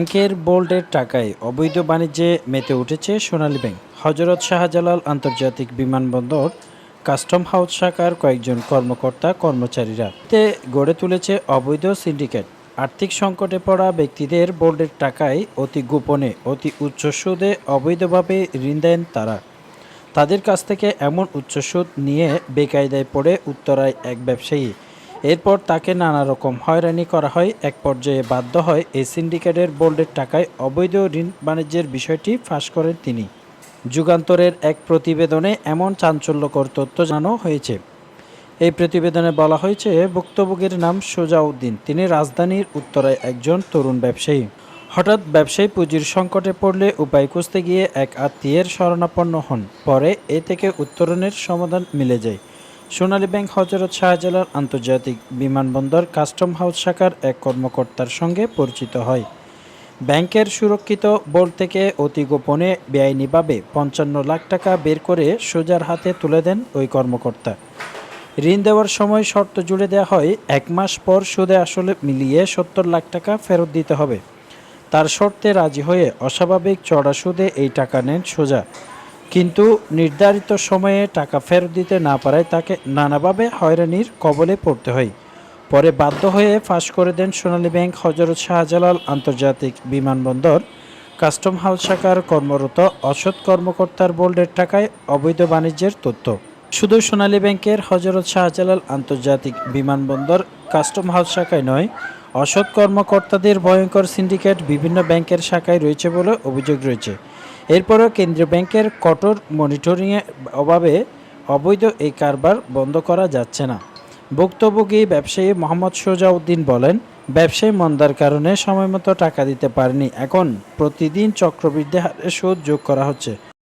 ব্যাংকের বোল্ডের টাকায় অবৈধ বাণিজ্যে মেতে উঠেছে সোনালী ব্যাংক। হজরত শাহজালাল আন্তর্জাতিক বিমানবন্দর কাস্টম হাউস শাখার কয়েকজন কর্মকর্তা, কর্মচারীরা এতে গড়ে তুলেছে অবৈধ সিন্ডিকেট। আর্থিক সংকটে পড়া ব্যক্তিদের বোল্ডের টাকায় অতি গোপনে, অতি উচ্চ সুদে অবৈধভাবে ঋণ দেন তারা। তাদের কাছ থেকে এমন উচ্চ সুদ নিয়ে বেকায়দায় পড়ে উত্তরায় এক ব্যবসায়ী। এরপর তাকে নানা রকম হয়রানি করা হয়। এক পর্যায়ে বাধ্য হয় এই সিন্ডিকেটের বোল্ডের টাকায় অবৈধ ঋণ বাণিজ্যের বিষয়টি ফাঁস করেন তিনি। যুগান্তরের এক প্রতিবেদনে এমন চাঞ্চল্যকর তথ্য জানানো হয়েছে। এই প্রতিবেদনে বলা হয়েছে, ভুক্তভোগীর নাম সোজাউদ্দিন। তিনি রাজধানীর উত্তরায় একজন তরুণ ব্যবসায়ী। হঠাৎ ব্যবসায়ী পুঁজির সংকটে পড়লে উপায় খুঁজতে গিয়ে এক আত্মীয়ের শরণাপন্ন হন। পরে এ থেকে উত্তরণের সমাধান মিলে যায়। সোনালী ব্যাংক হজরত শাহজালাল আন্তর্জাতিক বিমানবন্দর কাস্টম হাউস শাখার এক কর্মকর্তার সঙ্গে পরিচিত হয়। ব্যাংকের সুরক্ষিত বোর্ড থেকে অতি গোপনে বেআইনিভাবে পঞ্চান্ন লাখ টাকা বের করে সোজার হাতে তুলে দেন ওই কর্মকর্তা। ঋণ দেওয়ার সময় শর্ত জুড়ে দেওয়া হয়, এক মাস পর সুদে আসলে মিলিয়ে সত্তর লাখ টাকা ফেরত দিতে হবে। তার শর্তে রাজি হয়ে অস্বাভাবিক চড়া সুদে এই টাকা নেন সোজা। কিন্তু নির্ধারিত সময়ে টাকা ফেরত দিতে না পারায় তাকে নানাভাবে হয়রানির কবলে পড়তে হয়। পরে বাধ্য হয়ে ফাঁস করে দেন সোনালী ব্যাংক হজরত শাহজালাল আন্তর্জাতিক বিমানবন্দর। কাস্টম হাউস শাখার কর্মরত অসৎ কর্মকর্তার বোল্ডের টাকায় অবৈধ বাণিজ্যের তথ্য। শুধু সোনালী ব্যাংকের হজরত শাহজালাল আন্তর্জাতিক বিমানবন্দর কাস্টম হাউস শাখায় নয়, অসৎ কর্মকর্তাদের ভয়ঙ্কর সিন্ডিকেট বিভিন্ন ব্যাংকের শাখায় রয়েছে বলে অভিযোগ রয়েছে। এরপরও কেন্দ্রীয় ব্যাংকের কঠোর মনিটরিংয়ের অভাবে অবৈধ এই কারবার বন্ধ করা যাচ্ছে না। ভুক্তভোগী ব্যবসায়ী মোহাম্মদ সোজাউদ্দিন বলেন, ব্যবসায়ী মন্দার কারণে সময়মতো টাকা দিতে পারেনি। এখন প্রতিদিন চক্রবৃদ্ধি হারে সুদ যোগ করা হচ্ছে।